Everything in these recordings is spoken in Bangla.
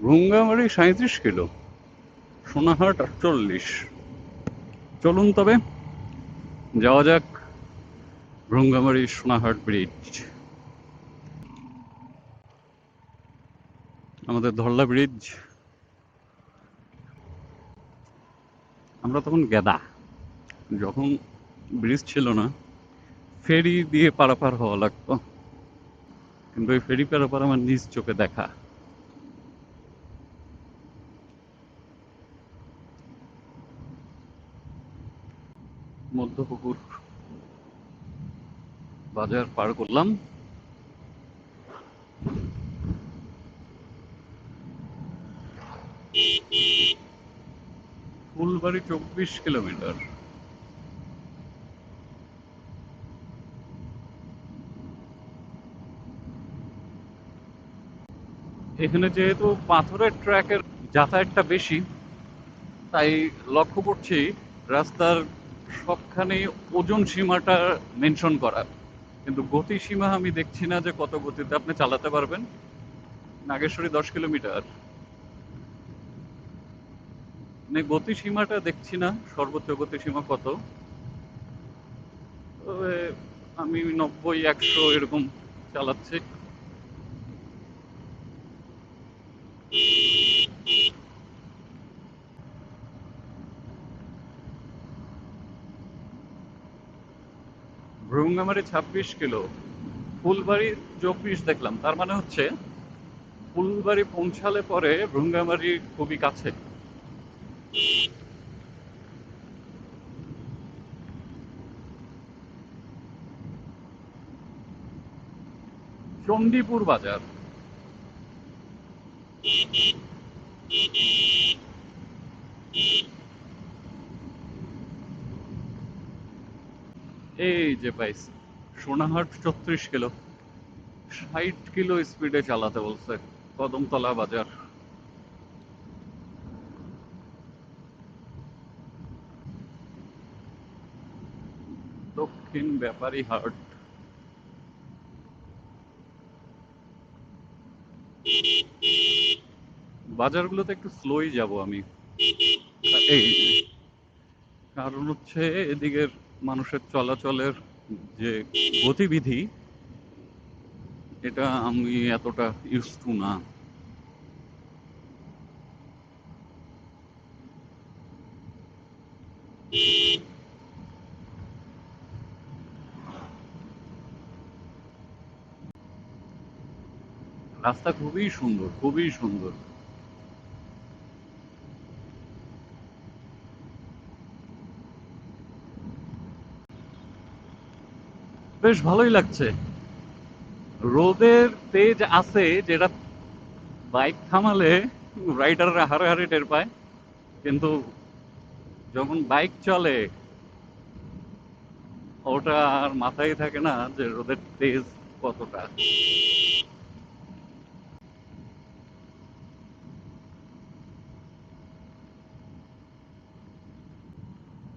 ভুঙ্গামারি সাঁত্রিশ কিলো, সোনাহাট আটচল্লিশ। চলুন তবে, যাওয়া যাক ভ্রঙ্গামারি সোনাহাট ব্রিজ। আমাদের ধরলা ব্রিজ। আমরা তখন গেদা। যখন ব্রিজ ছিল না, ফেরি দিয়ে পারাপার হওয়া লাগতো। কিন্তু ওই ফেরি পারাপার আমার নিজ চোখে দেখা। মধ্যপুকুর বাজার পার করলাম। ফুলবাড়ি চব্বিশ কিলোমিটার। এখানে যেহেতু পাথরের ট্র্যাকের যাতায়াতটা বেশি, তাই লক্ষ্য করছি রাস্তার সবখানেই ওজন সীমাটা মেনশন করা। কিন্তু গতি সীমা আমি দেখছি না যে কত গতিতে আপনি চালাতে পারবেন। নাগেশ্বরী দশ কিলোমিটার। মানে গতি সীমাটা দেখছি না, সর্বোচ্চ গতি সীমা কত? আমি নব্বই, একশো এরকম চালাচ্ছি। ভ্রুঙ্গামারি ছাব্বিশ কিলো। ফুলবাড়ি চব্বিশ দেখলাম। তার মানে হচ্ছে, ফুলবাড়ি পৌঁছালে পরে ভ্রুঙ্গামারি খুবই কাছে। চণ্ডীপুর বাজার। এই যে পাইছি সোনাহাট ছত্রিশ কিলো, ষাট কিলো স্পিডে চালাতে বলছে কদমতলা বাজার। দক্ষিণ ব্যাপারী হাট। বাজারগুলোতে একটু স্লোই যাব আমি। এই কারণ হচ্ছে এদিকের মানুষের চলাচলের যে গতিবিধি এটা আমি এতটা ইউজ না। রাস্তা খুবই সুন্দর খুবই সুন্দর। বেশ ভালোই লাগছে। রোদের তেজ আছে যেটা বাইক থামালে রাইডাররা হারে হারে টের পায়, কিন্তু যখন বাইক চলে, ওটা আর মাথায় থাকে না যে রোদের তেজ কতটা।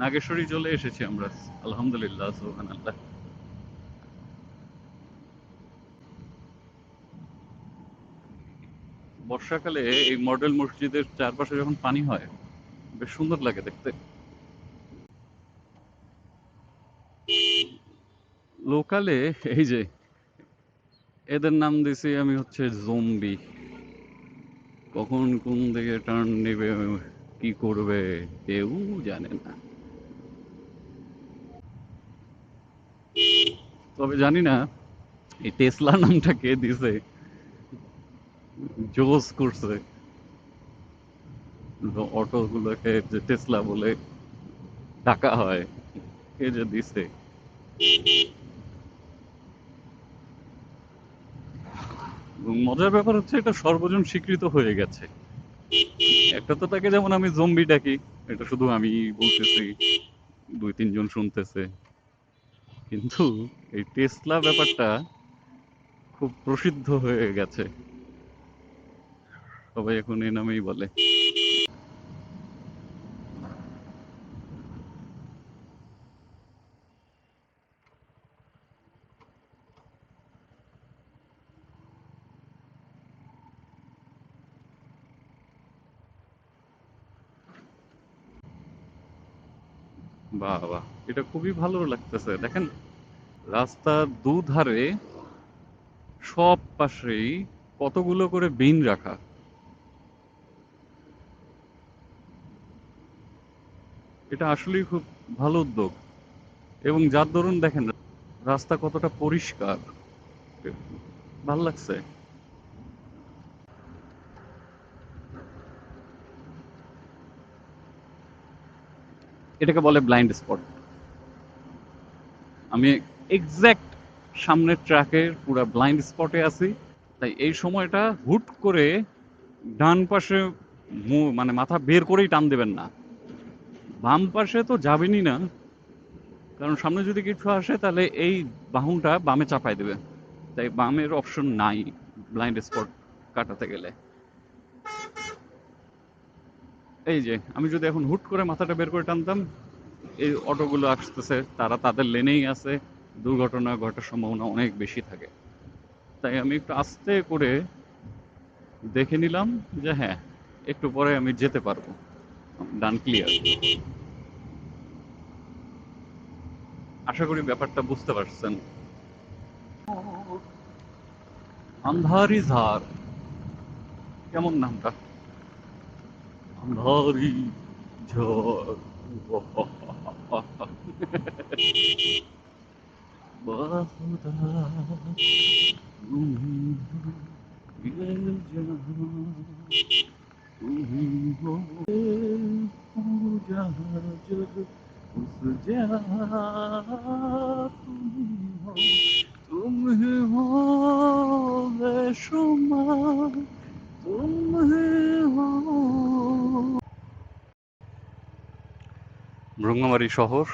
নাগেশ্বরী চলে এসেছি আমরা। আলহামদুলিল্লাহ সুহান আল্লাহ বর্ষাকালে এই মডেল মসজিদের চারপাশে যখন পানি হয়, বেশ সুন্দর লাগে দেখতে। লোকালে এই যে, এদের নাম দিছি আমি হচ্ছে জম্বি। কখন কোন দিকে টার্ন নেবে, কি করবে, কেউ জানে না। তবে জানি না, এই টেসলা নামটা কে দিছে? জোস করছে। অটো গুলোকে যে টেসলা বলে ডাকা হয় কে যে দিছে। মজার ব্যাপার হচ্ছে এটা সর্বজন স্বীকৃত হয়ে গেছে। একটা তো তাকে যেমন আমি জম্বি ডাকি, এটা শুধু আমি বলতেছি, দুই, তিনজন শুনতেছে। কিন্তু এই টেসলা ব্যাপারটা খুব প্রসিদ্ধ হয়ে গেছে। সবাই এখন এ নামেই বলে। বাহ বাহ। এটা খুবই ভালো লাগতেছে। দেখেন, রাস্তার দুধারে সব পাশেই কতগুলো করে বিন রাখা। এটা আসলেই খুব ভালো উদ্যোগ। এবং যার দরুন দেখেন, রাস্তা কতটা পরিষ্কার। ভালো লাগছে। এটাকে বলে ব্লাইন্ড স্পট আমি এক্স্যাক্ট সামনের ট্র্যাকের পুরো ব্লাইন্ড স্পটে আছি। তাই এই সময়টা হুট করে ডান পাশে মানে মাথা বের করেই টান দেবেন না। বাম পাশে তো যাবেনই না। কারণ সামনে যদি কিছু আসে, তাহলে এই বাহুটা বামে চাপাই দেবে। তাই বামের অপশন নাই ব্লাইন্ড স্পট কাটাতে গেলে। এই যে, আমি যদি এখন হুট করে মাথাটা বের করে টানতাম, এই অটোগুলো আসতেছে, তারা তাদের লেনেই আছে। দুর্ঘটনা ঘটার সম্ভাবনা অনেক বেশি থাকে। তাই আমি একটু আস্তে করে দেখে নিলাম যে হ্যাঁ একটু পরে আমি যেতে পারব। ডান ক্লিয়ার আশা করি ব্যাপারটা বুঝতে পারছেন। আন্ধারি ঝার কেমন নামটা? আন্ধারি ঝড়। তুমি পূজা जहां तुम हो जहां जग उस जहां तुम हो तुम ही हो बेशुमार तुम ही हो ভ্রঙ্গামারী শহর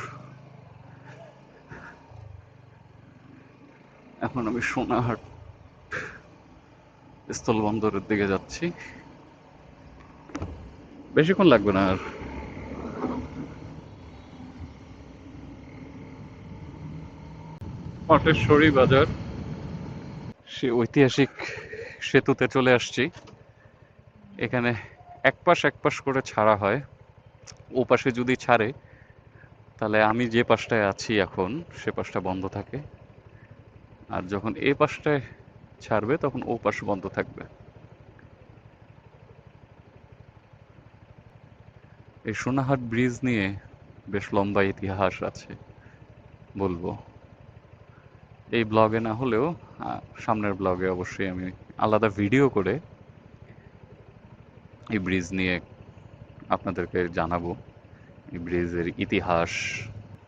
এখন আমি সোনাহাট স্থলবন্দরের দিকে যাচ্ছি বেশিক্ষণ লাগবে না আর পটেশ্বরী বাজার। সে ঐতিহাসিক সেতুতে চলে আসছি। এখানে এক পাশ এক পাশ করে ছাড়া হয়। ও পাশে যদি ছাড়ে, তাহলে আমি যে পাশটায় আছি এখন, সে পাশটা বন্ধ থাকে। আর যখন এই পাশটায় ছাড়বে, তখন ও পাশ বন্ধ থাকবে। এই সোনাহাট ব্রিজ নিয়ে বেশ লম্বা ইতিহাস আছে, বলব। এই ব্লগে না হলেও সামনের ব্লগে অবশ্যই আমি আলাদা ভিডিও করে এই ব্রিজ নিয়ে আপনাদেরকে জানাব। এই ব্রিজের ইতিহাস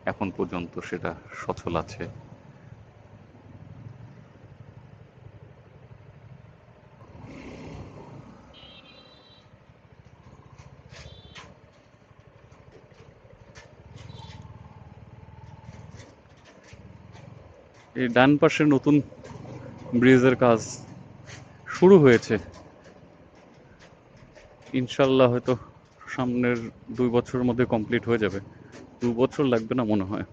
এখন পর্যন্ত সেটা সচল আছে। এই ডান পাশে নতুন ব্রিজের কাজ শুরু হয়েছে। ইনশাল্লাহ হয়তো সামনের দুই বছরের মধ্যে কমপ্লিট হয়ে যাবে। দু বছর লাগবে না মনে হয়।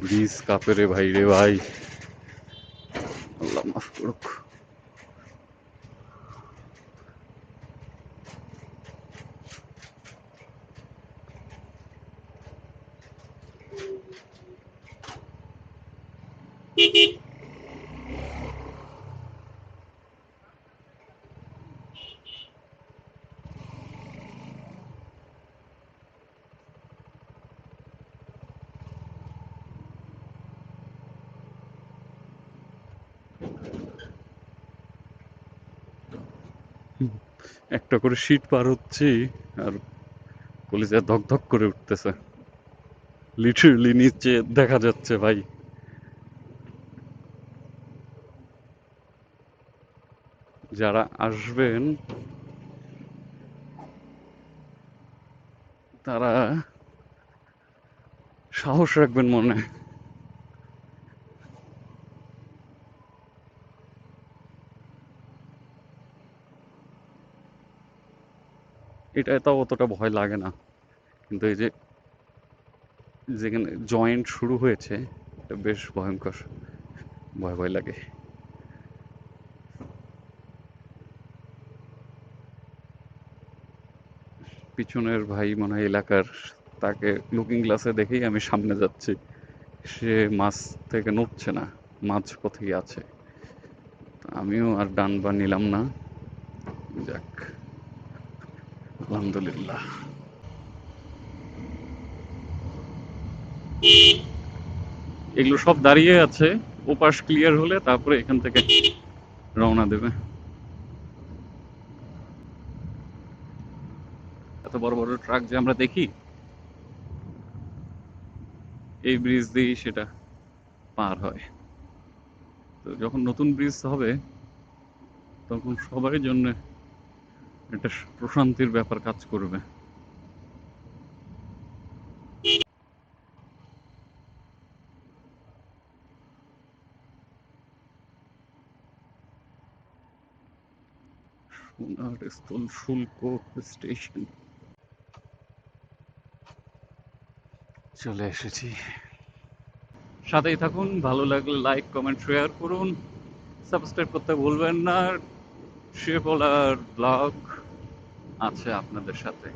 ব্রিজ কাপে রে ভাই রে ভাই। আল্লাহ মাফ করুক। একটা করে শীট পার হচ্ছি আর কলিজা ধক ধক করে উঠতেছে। লিটারলি নিচে দেখা যাচ্ছে ভাই। যারা আসবেন, তারা সাহস রাখবেন মনে। এটা তাও অতটা ভয় লাগে না। কিন্তু এই যে যেখানে জয়েন্ট শুরু হয়েছে, এটা বেশ ভয়ঙ্কর। ভয় ভয় লাগে। পিছনের ভাই মনে হয় এলাকার, তাকে লুকিং গ্লাসে দেখেই আমি সামনে যাচ্ছি। সে মাছ থেকে নড়ছে না, মাছ পথেই আছে। আমিও আর ডান বা নিলাম না। যাক। আলহামদুলিল্লাহ। এগুলো সব দাঁড়িয়ে আছে, ওপাশ ক্লিয়ার হলে তারপরে এখান থেকে রওনা দেবে। এত বড় বড় ট্রাক যে আমরা দেখি, এই ব্রিজ দিয়েই সেটা পার হয়। তো যখন নতুন ব্রিজ হবে, তখন সবার জন্য একটা প্রশান্তির ব্যাপার কাজ করবে। সোনার স্থল শুল্ক স্টেশন। চলে এসেছি। সাথেই থাকুন ভালো লাগলে লাইক কমেন্ট শেয়ার করুন। সাবস্ক্রাইব করতে ভুলবেন না। শিবলার ব্লগ আছে আপনাদের সাথে